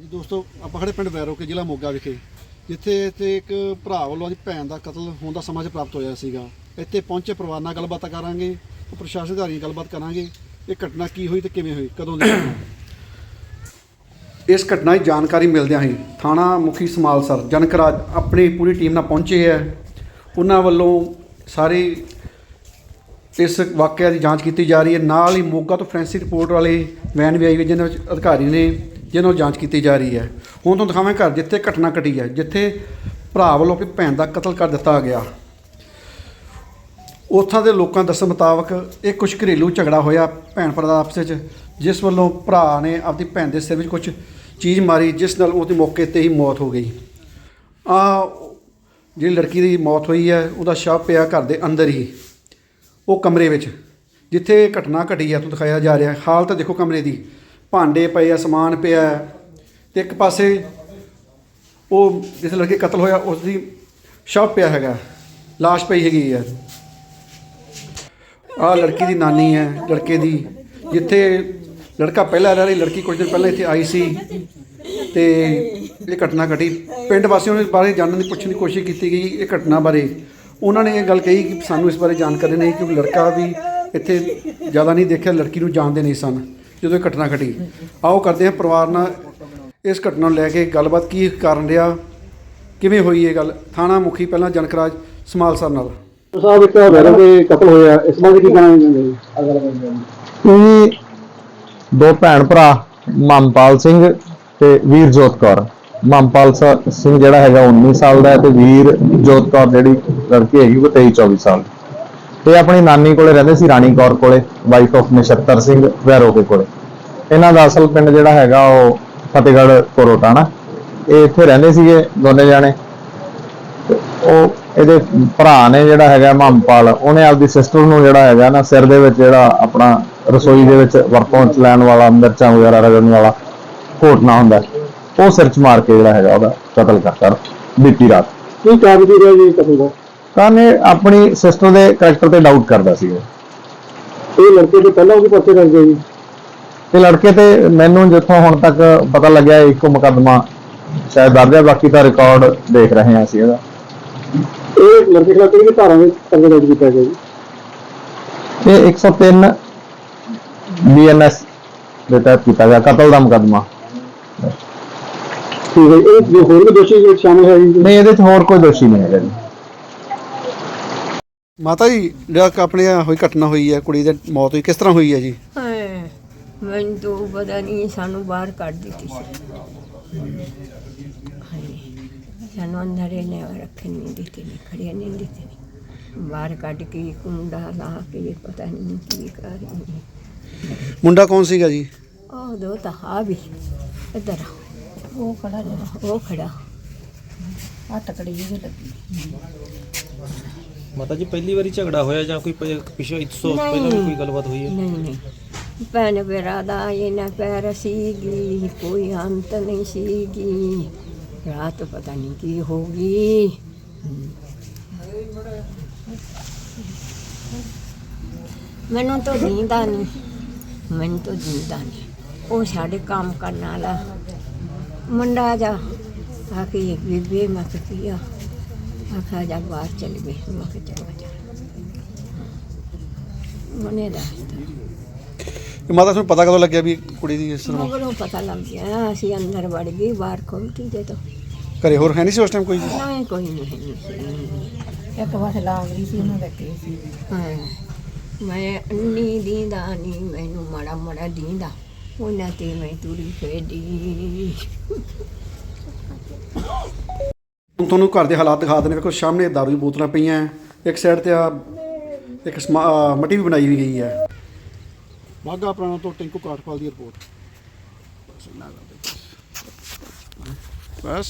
ਹਾਂਜੀ, ਦੋਸਤੋ, ਆਪਾਂ ਖੜੇ ਪਿੰਡ ਵੈਰੋ ਕੇ, ਜ਼ਿਲ੍ਹਾ ਮੋਗਾ ਵਿਖੇ, ਜਿੱਥੇ ਇੱਥੇ ਇੱਕ ਭਰਾ ਵੱਲੋਂ ਅੱਜ ਭੈਣ ਦਾ ਕਤਲ ਹੋਣ ਦਾ ਸਮਾਜ ਪ੍ਰਾਪਤ ਹੋਇਆ ਸੀਗਾ। ਇੱਥੇ ਪਹੁੰਚੇ ਪਰਿਵਾਰ ਨਾਲ ਗੱਲਬਾਤ ਕਰਾਂਗੇ, ਪ੍ਰਸ਼ਾਸਨ ਅਧਿਕਾਰੀ ਗੱਲਬਾਤ ਕਰਾਂਗੇ, ਇਹ ਘਟਨਾ ਕੀ ਹੋਈ ਤੇ ਕਿਵੇਂ ਹੋਈ, ਕਦੋਂ ਦੀ ਇਸ ਘਟਨਾ ਦੀ ਜਾਣਕਾਰੀ ਮਿਲਦਿਆਂ ਹੀ ਥਾਣਾ ਮੁਖੀ ਸਮਾਲਸਰ ਜਨਕਰਾਜ ਆਪਣੀ ਪੂਰੀ ਟੀਮ ਨਾਲ ਪਹੁੰਚੇ ਹੈ। ਉਹਨਾਂ ਵੱਲੋਂ ਸਾਰੀ ਇਸ ਵਾਕਿਆ ਦੀ ਜਾਂਚ ਕੀਤੀ ਜਾ ਰਹੀ ਹੈ। ਨਾਲ ਹੀ ਮੋਗਾ ਤੋਂ ਫੋਰੈਂਸਿਕ ਰਿਪੋਰਟ ਵਾਲੇ ਵੈਨ ਵੀ ਆਈ ਹੋਈ ਜਿਹਨਾਂ ਵਿੱਚ ਅਧਿਕਾਰੀ ਨੇ ਜਿਹਨਾਂ ਨਾਲ ਜਾਂਚ ਕੀਤੀ ਜਾ ਰਹੀ ਹੈ। ਹੁਣ ਤੁਹਾਨੂੰ ਦਿਖਾਵਾਂ ਘਰ ਜਿੱਥੇ ਘਟਨਾ ਘਟੀ ਹੈ, ਜਿੱਥੇ ਭਰਾ ਵੱਲੋਂ ਆਪਣੀ ਭੈਣ ਦਾ ਕਤਲ ਕਰ ਦਿੱਤਾ ਗਿਆ। ਉੱਥਾਂ ਦੇ ਲੋਕਾਂ ਦੱਸਣ ਮੁਤਾਬਕ ਇਹ ਕੁਝ ਘਰੇਲੂ ਝਗੜਾ ਹੋਇਆ ਭੈਣ ਭਰਾ ਦਾ ਆਪਸ ਵਿੱਚ, ਜਿਸ ਵੱਲੋਂ ਭਰਾ ਨੇ ਆਪਣੀ ਭੈਣ ਦੇ ਸਿਰ ਵਿੱਚ ਕੁਝ ਚੀਜ਼ ਮਾਰੀ, ਜਿਸ ਨਾਲ ਉਹਦੀ ਮੌਕੇ ਤੇ ਹੀ ਮੌਤ ਹੋ ਗਈ। ਆ ਜਿਹੜੀ ਲੜਕੀ ਦੀ ਮੌਤ ਹੋਈ ਹੈ, ਉਹਦਾ ਸ਼ਵ ਪਿਆ ਘਰ ਦੇ ਅੰਦਰ ਹੀ, ਉਹ ਕਮਰੇ ਵਿੱਚ, ਜਿੱਥੇ ਘਟਨਾ ਘਟੀ ਹੈ, ਤੁਹਾਨੂੰ ਦਿਖਾਇਆ ਜਾ ਰਿਹਾ। ਹਾਲਤ ਦੇਖੋ ਕਮਰੇ ਦੀ। ਭਾਂਡੇ ਪਏ ਆ, ਸਮਾਨ ਪਿਆ ਹੈ ਤੇ ਇੱਕ ਪਾਸੇ ਉਹ ਜਿਸ ਲੜਕੇ ਕਤਲ ਹੋਇਆ ਉਸ ਦੀ ਸ਼ਵ ਪਿਆ ਹੈਗਾ, ਲਾਸ਼ ਪਈ ਹੈਗੀ ਹੈ। ਆ ਲੜਕੀ ਦੀ ਨਾਨੀ ਹੈ, ਲੜਕੇ ਦੀ, ਜਿੱਥੇ ਲੜਕਾ ਪਹਿਲਾਂ ਰਹਿ ਰਹੀ, ਲੜਕੀ ਕੁਝ ਦਿਨ ਪਹਿਲਾਂ ਇੱਥੇ ਆਈ ਸੀ ਤੇ ਇਹ ਘਟਨਾ ਘਟੀ। ਪਿੰਡ ਵਾਸੀਆਂ ਨੇ ਇਸ ਬਾਰੇ ਜਾਣਨ ਦੀ ਪੁੱਛਣ ਦੀ ਕੋਸ਼ਿਸ਼ ਕੀਤੀ ਗਈ ਇਹ ਘਟਨਾ ਬਾਰੇ। ਉਹਨਾਂ ਨੇ ਇਹ ਗੱਲ ਕਹੀ ਕਿ ਸਾਨੂੰ ਇਸ ਬਾਰੇ ਜਾਣਕਾਰੀ ਨਹੀਂ, ਕਿਉਂਕਿ ਲੜਕਾ ਵੀ ਇੱਥੇ ਜ਼ਿਆਦਾ ਨਹੀਂ ਦੇਖਿਆ, ਲੜਕੀ ਨੂੰ ਜਾਣਦੇ ਨਹੀਂ ਸਨ। ਜਦੋਂ ਇਹ ਘਟਨਾ ਘਟੀ ਆਓ ਕਰਦੇ ਹਾਂ ਪਰਿਵਾਰ ਨਾਲ ਇਸ ਘਟਨਾ ਨੂੰ ਲੈ ਕੇ ਗੱਲਬਾਤ ਕੀ ਕਾਰਨ ਰਿਹਾ ਕਿਵੇਂ ਹੋਈ ਇਹ ਗੱਲ? ਥਾਣਾ ਮੁਖੀ ਪਹਿਲਾਂ ਜਨਕਰਾਜ ਸਮਾਲ ਸਰ ਨਾਲ। ਸਾਹਿਬ ਇੱਕ ਵੈਰੋ ਦੇ ਕਤਲ ਹੋਇਆ ਇਸ ਬਾਰੇ ਕੀ ਕਹਿਣਾ ਚਾਹੁੰਦੇ ਇਹ ਦੋ ਭੈਣ ਭਰਾ ਮਮਪਾਲ ਸਿੰਘ ਤੇ ਵੀਰਜੋਤ ਕੌਰ। ਮਮਪਾਲ ਸਿੰਘ ਜਿਹੜਾ ਹੈਗਾ 19 ਸਾਲ ਦਾ ਹੈ ਤੇ ਵੀਰ ਜੋਤ ਕੌਰ ਜਿਹੜੀ ਲੜਕੀ ਹੈਗੀ ਉਹ 23 24 ਸਾਲ। ਦੀ। ਇਹ ਆਪਣੀ ਨਾਨੀ ਕੋਲੇ ਰਹਿੰਦੇ ਸੀ, ਰਾਣੀ ਕੌਰ ਕੋਲੇ ਵਾਈਫ ਆਫ ਨਛੱਤਰ ਸਿੰਘ ਵੈਰੋਕੇ ਕੋਲੇ। ਇਹਨਾਂ ਦਾ ਅਸਲ ਪਿੰਡ ਜਿਹੜਾ ਹੈਗਾ ਉਹ ਫਤਿਹਗੜ੍ਹ ਕੋਰੋਟਾਣਾ ਇਹ ਇੱਥੇ ਰਹਿੰਦੇ ਸੀਗੇ ਦੋਨੇ ਜਾਣੇ। ਉਹ ਇਹਦੇ ਭਰਾ ਨੇ ਜਿਹੜਾ ਹੈਗਾ ਮਹੰਪਾਲ ਉਹਨੇ ਆਪਦੀ ਸਿਸਟਰ ਨੂੰ ਜਿਹੜਾ ਹੈਗਾ ਨਾ ਸਿਰ ਦੇ ਵਿੱਚ ਜਿਹੜਾ ਆਪਣਾ ਰਸੋਈ ਦੇ ਵਿੱਚ ਵਰਤੋਂ ਚ ਲੈਣ ਵਾਲਾ, ਮਿਰਚਾਂ ਵਗੈਰਾ ਰਗੜਨ ਵਾਲਾ ਘੋਟਣਾ ਹੁੰਦਾ ਉਹ ਸਿਰ ਚ ਮਾਰ ਕੇ ਜਿਹੜਾ ਹੈਗਾ ਉਹਦਾ ਕਤਲ ਕਰਤਾ। ਬੀਤੀ ਰਾਤ। ਕੀ ਕਾਰਨ ਰਿਹਾ ਜੀ ਕਤਲ ਦਾ? ਤਾਂ ਇਹ ਆਪਣੀ ਸਿਸਟਰ ਦੇ ਕੈਰੈਕਟਰ ਤੇ ਡਾਊਟ ਕਰਦਾ ਸੀ ਉਹ ਇਹ ਲੜਕੇ ਤੋਂ ਪਹਿਲਾਂ ਉਹਦੇ ਪਾਸੇ ਕਰ ਗਿਆ ਜੀ? ਤੇ ਲੜਕੇ ਤੇ ਮੈਨੂੰ ਜਿੱਥੋਂ ਹੁਣ ਤੱਕ ਪਤਾ ਲੱਗਿਆ ਇੱਕੋ ਮੁਕੱਦਮਾ ਸ਼ਾਇਦ ਦਰਜ ਹੈ ਬਾਕੀ ਤਾਂ ਰਿਕਾਰਡ ਦੇਖ ਰਹੇ ਹਾਂ ਅਸੀਂ ਇਹਦਾ। ਇਹ ਲੜਕੇ ਖਿਲਾਫ ਕਿਹੜੀ ਧਾਰਾ ਵਿੱਚ ਕਰਵੇ ਦਰਜ ਕੀਤਾ ਗਿਆ ਜੀ? ਇਹ 103 ਬੀਐਨਐਸ ਦੇ ਤਹਿਤ ਕੀਤਾ ਗਿਆ ਕਤਲ ਦਾ ਮੁਕੱਦਮਾ। ਠੀਕ ਹੈ ਇਹ ਜੋ ਹੋਰ ਵੀ ਦੋਸ਼ੀ ਵਿੱਚ ਸ਼ਾਮਲ ਹੈ ਜੀ? ਨਹੀਂ ਇਹਦੇ 'ਚ ਹੋਰ ਕੋਈ ਦੋਸ਼ੀ ਨਹੀਂ ਹੈਗਾ ਜੀ। ਮਾਤਾ ਜੀ ਜਿਹੜਾ ਆਪਣੇ ਆਹ ਹੋਈ ਘਟਨਾ ਹੋਈ ਹੈ ਕੁੜੀ ਦੀ ਮੌਤ ਹੋਈ ਕਿਸ ਤਰ੍ਹਾਂ ਹੋਈ ਹੈ ਜੀ? ਹਾਏ, ਮੈਨੂੰ ਤਾਂ ਪਤਾ ਨਹੀਂ ਸਾਨੂੰ ਬਾਹਰ ਕੱਢ ਦਿੱਤੀ ਸੀ। ਸਾਨੂੰ ਅੰਦਰ ਇਹਨੇ ਰੱਖਣ ਨਹੀਂ ਦਿੱਤੇ ਨਹੀਂ ਖੜਿਆ ਨਹੀਂ ਦਿੱਤੇ ਨਹੀਂ ਬਾਹਰ ਕੱਢ ਕੇ ਕੁੰਡਾ ਲਾ ਕੇ ਪਤਾ ਨਹੀਂ ਕੀ ਕਰ ਰਹੀ ਹੈ। ਮੁੰਡਾ ਕੌਣ ਸੀਗਾ ਜੀ? ਉਹ ਦੋ ਤਾਂ ਆ ਵੀ ਇੱਧਰ ਆ। ਉਹ ਖੜਾ ਜਿਹੜਾ ਉਹ ਖੜਾ। ਆ ਤਕੜੀ ਜਿਹੀ ਲੱਗੀ। ਮਾਤਾ ਜੀ ਪਹਿਲੀ ਵਾਰੀ ਝਗੜਾ ਹੋਇਆ ਜਾਂ ਕੋਈ ਪਿਛੇ ਇਸ ਤੋਂ ਪਹਿਲਾਂ ਵੀ ਕੋਈ ਗੱਲਬਾਤ ਹੋਈ ਹੈ? ਨਹੀਂ ਨਹੀਂ। ਭੈਣ ਮੇਰਾ ਦਾ ਇਹਨਾਂ ਪੈਰ ਸੀਗੀ ਕੋਈ ਅੰਤ ਨਹੀਂ ਸੀਗੀ। ਰਾਤ ਪਤਾ ਨਹੀਂ ਕੀ ਹੋ ਗਈ। ਮੈਨੂੰ ਤਾਂ ਜੀਂਦਾ ਨਹੀਂ ਮੈਨੂੰ ਤਾਂ ਜੀਂਦਾ ਨਹੀਂ। ਉਹ ਸਾਡੇ ਕੰਮ ਕਰਨ ਵਾਲਾ। ਮੁੰਡਾ ਜਾ ਆ ਕੇ ਬੀਬੀ ਮੈਂ ਕਿਹਾ ਆਖਾ ਜਾ ਬਾਹਰ ਚਲ ਗਏ। ਮੈਂ ਕਿਹਾ ਚਲੋ ਜਾ ਉਹਨੇ ਦੱਸਤਾ ਇਹ ਮਾਤਾ ਤੁਹਾਨੂੰ ਪਤਾ ਕਦੋਂ ਲੱਗਿਆ ਵੀ ਕੁੜੀ ਦੀ ਇਸ ਤਰ੍ਹਾਂ? ਮਗਰੋਂ ਪਤਾ ਲੱਗ ਗਿਆ ਅਸੀਂ ਅੰਦਰ ਵੜ ਗਏ ਬਾਹਰ ਖੋਲਤੀ ਦੇ ਤੋਂ ਘਰੇ ਹੋਰ ਹੈ ਨਹੀਂ ਸੀ ਉਸ ਟਾਈਮ ਕੋਈ? ਨਹੀਂ ਕੋਈ ਨਹੀਂ ਇੱਕ ਵਾਰ ਲਾਗਰੀ ਸੀ ਉਹਨਾਂ ਦਾ ਕੇਸ ਸੀ। ਹਾਂ। ਮੈਂ ਅੰਨੀ ਦੀਂਦਾ ਨਹੀਂ ਮੈਨੂੰ ਮੜਾ ਮੜਾ ਦੀਂਦਾ ਉਹਨਾਂ ਤੇ ਮੈਂ ਤੁਰੀ ਫੇਡੀ ਹੁਣ ਤੁਹਾਨੂੰ ਘਰ ਦੇ ਹਾਲਾਤ ਦਿਖਾ ਦਿੰਦੇ ਵੇਖੋ, ਸਾਹਮਣੇ ਦਾਰੂ ਦੀ ਬੋਤਲਾਂ ਪਈਆਂ ਇੱਕ ਸਾਈਡ ਤੇ ਆ, ਇੱਕ ਸਮਾ- ਆਹ ਵੀ ਬਣਾਈ ਹੋਈ ਗਈ ਹੈ। ਵਾਗਾ ਪ੍ਰਾਣਾ ਤੋਂ ਟਿੰਕੂ ਕਾਠਪਾਲ ਦੀ ਰਿਪੋਰਟ। ਬਸ।